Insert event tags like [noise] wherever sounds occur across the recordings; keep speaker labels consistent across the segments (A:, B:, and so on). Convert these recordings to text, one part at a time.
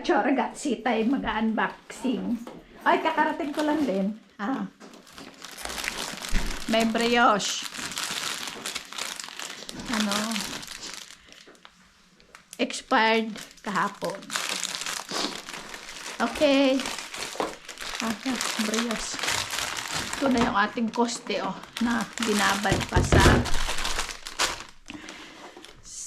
A: Ciao ragazzi, tayo mag-unboxing. Ay, kakarating ko lang din. Ah. May brioche. Ano? Expired kahapon. Okay. Ah, brioche. Ito na yung ating koste, oh, na binabad pa sa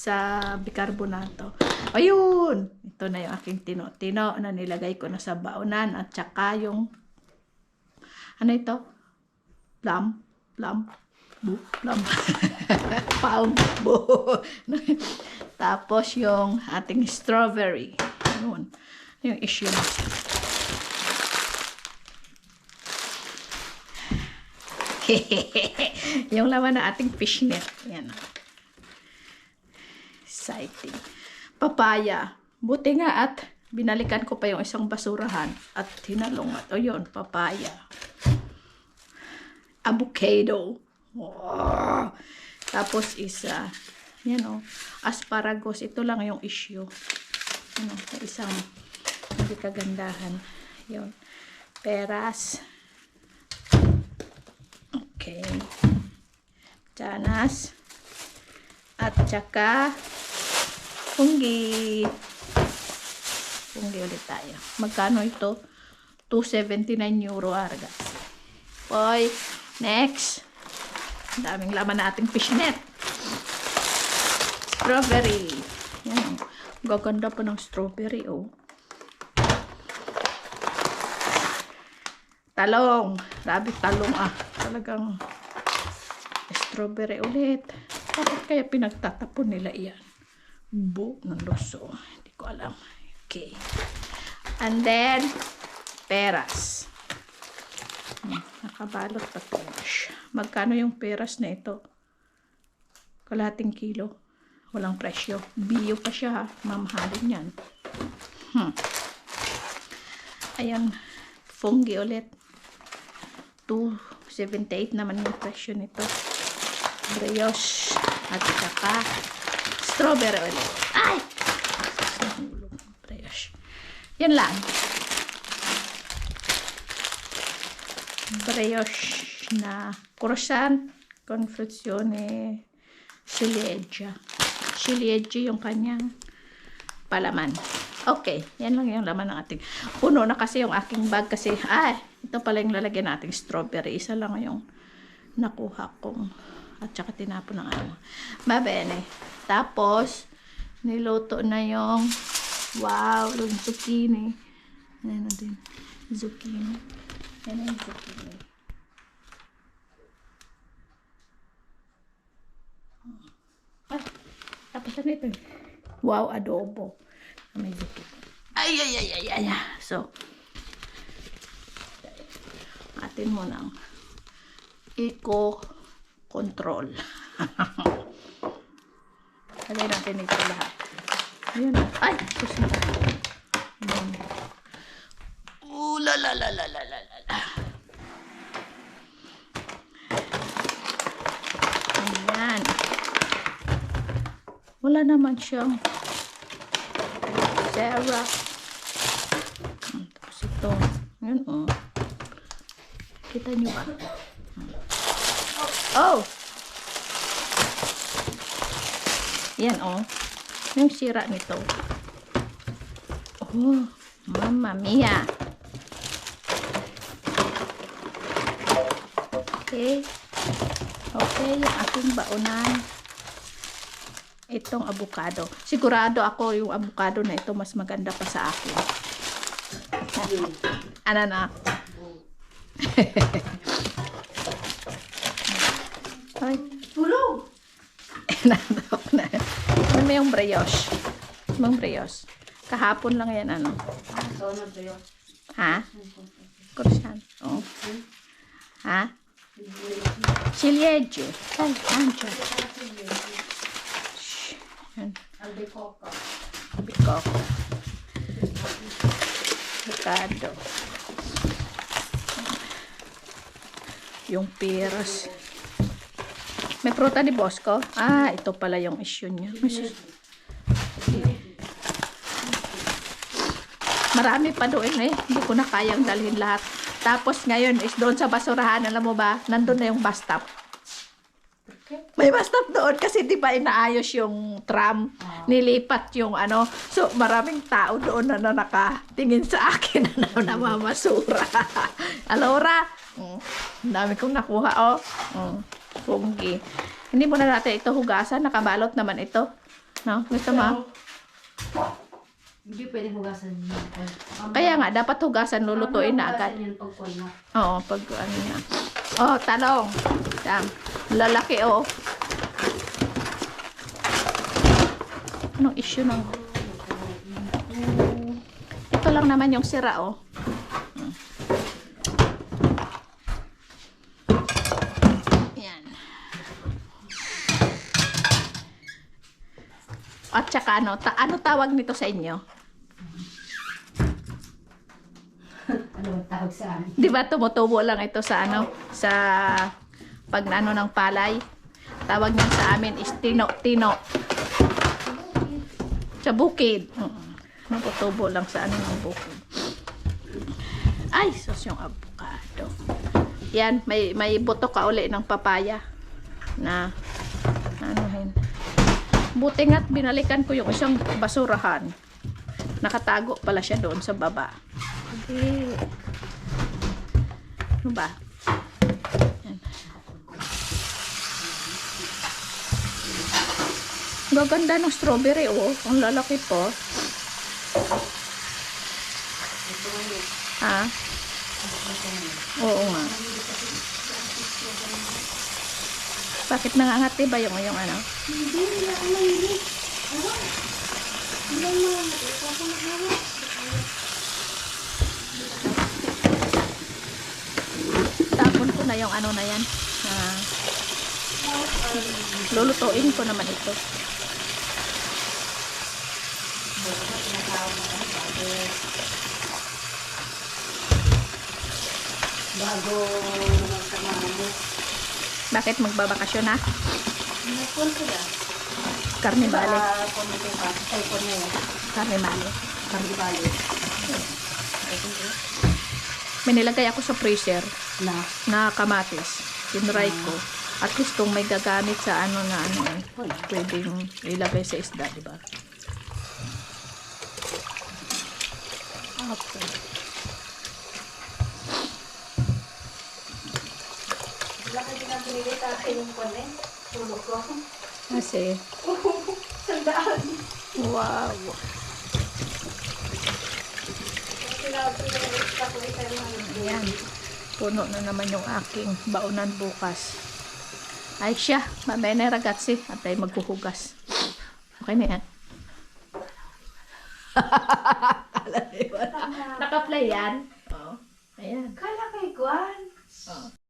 A: sa bicarbonato. Ayun! Ito na yung aking tino-tino na nilagay ko na sa baonan at saka yung ano ito? Plum? Plum? Bu? Plum? [laughs] Palm? Bu? [laughs] Tapos yung ating strawberry. Ayun. Yung issue [laughs] yung laman na ating fishnet. Yan. Exciting. Papaya. Buti nga at binalikan ko pa yung isang basurahan at hinalong at o yun, papaya. Avocado. Wow. Tapos isa, yan o, asparagus. Ito lang yung issue. Ano, isang hindi kagandahan. Yun. Peras. Okay. Chanas. At saka punggi. Punggi ulit tayo. Magkano ito? 279 euro argas. Boy, next. Ang daming laman na ating fishnet. Strawberry. Yan. oh. Gaganda pa ng strawberry, oh. Talong. Grabe, talong ah. Talagang strawberry ulit. Bakit kaya pinagtatapon nila iyan? Bu ng luso. Hindi ko alam. Okay. And then, peras. Hmm, nakabalot pa to. Magkano yung peras na ito? Kalahating kilo. Walang presyo. Bio pa siya ha. Mamahalin yan. Hmm. Ayan. Fungi ulit. 278 naman yung presyo nito. Brioche. At saka strawberry ulit. Ay! Brioche. Yan lang. Brioche na croissant confezione ciliegia. Ciliegia yung kanyang palaman. Okay, yan lang yung laman ng ating puno na kasi yung aking bag kasi ay, ito pala yung lalagyan nating strawberry. Isa lang yung nakuha kong at saka tinapon ng ano. Mabene. Tapos, niluto na yung wow, yung zucchini. Ayan na din. Zucchini. Yan na yung zucchini. Ah, tapos ano ito? Wow, adobo. May zucchini. Ay, ay, ay, ay, ay. ay. So, atin mo ng control. [laughs] Lagay natin ito lahat. Ayan. Ay! Susi. Ayan. Ooh, la la la la la la la. Ayan. Wala naman siyang Sarah. Tapos ito. Ayan, oh. Kita nyo ba? Oh! Yan, oh. Yung sira nito. Oh, mamma mia. Okay. Okay, yung aking baonan. Itong avocado. Sigurado ako yung avocado na ito mas maganda pa sa akin. [laughs] ano na? [laughs] Ay.
B: Tulog! [laughs]
A: Inadok na. Ano may yung brioche? Ano Ibang brioche. Kahapon lang yan, ano?
B: Ah, Ito na brioche.
A: Ha? Croissant. Oo. Oh. Ha? Ciliegio. Ay, ancho. Albicocco. Albicocco.
B: Ricardo.
A: Yung peras. Yung peras. May pruta ni Bosco? Ah, ito pala yung issue niya. Marami pa doon eh. Hindi ko na kayang dalhin lahat. Tapos ngayon is doon sa basurahan, alam mo ba, nandun na yung bus stop. May bus stop doon kasi di ba inaayos yung tram, nilipat yung ano. So maraming tao doon na, na nakatingin sa akin [laughs] na namamasura. [laughs] Alora, mm, dami kong nakuha oh. Mm, punggi. Hindi mo na natin ito hugasan, nakabalot naman ito. No? Gusto mo?
B: Hindi pwede hugasan yun.
A: Kaya nga, dapat hugasan, lulutuin na agad.
B: Hugasan yun pag kuwan na.
A: Oo, pag ano na. Oh, talong. Tam. Lalaki, oh. Anong issue ng... Ito lang naman yung sira, oh. At saka ano, ta- ano tawag nito sa inyo?
B: Ano tawag sa amin?
A: Di ba tumutubo lang ito sa ano, sa pag ano ng palay. Tawag niyan sa amin is tino, tino. Sa bukid. Mm. Natutubo lang sa ano ng bukid. Ay, sus yung avocado. Yan, may may buto ka uli ng papaya na ano yun. Buti nga't binalikan ko yung isang basurahan. Nakatago pala siya doon sa baba. Hindi. Ano ba? Yan. Gaganda ng strawberry, oh. Ang lalaki po. Ha? Oo nga. Bakit nangangati ba yung, yung ano? Tapon ko na yung ano na yan. Ah, lulutuin ko naman ito.
B: Bago magkamama mo.
A: Bakit magbabakasyon na?
B: Nagkuhan ko na.
A: Bale.
B: Kardi bali.
A: May nilagay ako sa freezer
B: Na.
A: na kamatis. Tinry ko. At least kung may gagamit sa ano na ano eh. Pwedeng ilagay sa isda, di ba? Okay.
B: Laki din ang binigay sa akin yung kone. Tulog ko.
A: Ah, Kasi? [laughs]
B: Sandaan.
A: Wow. Ayan. Puno na naman yung aking baunan bukas. Ay siya. Mamaya na ragatsi. At tayo maghuhugas. Okay na yan. [laughs] Naka-play yan. Oh. Ayan. Kala kay Gwan. Oh.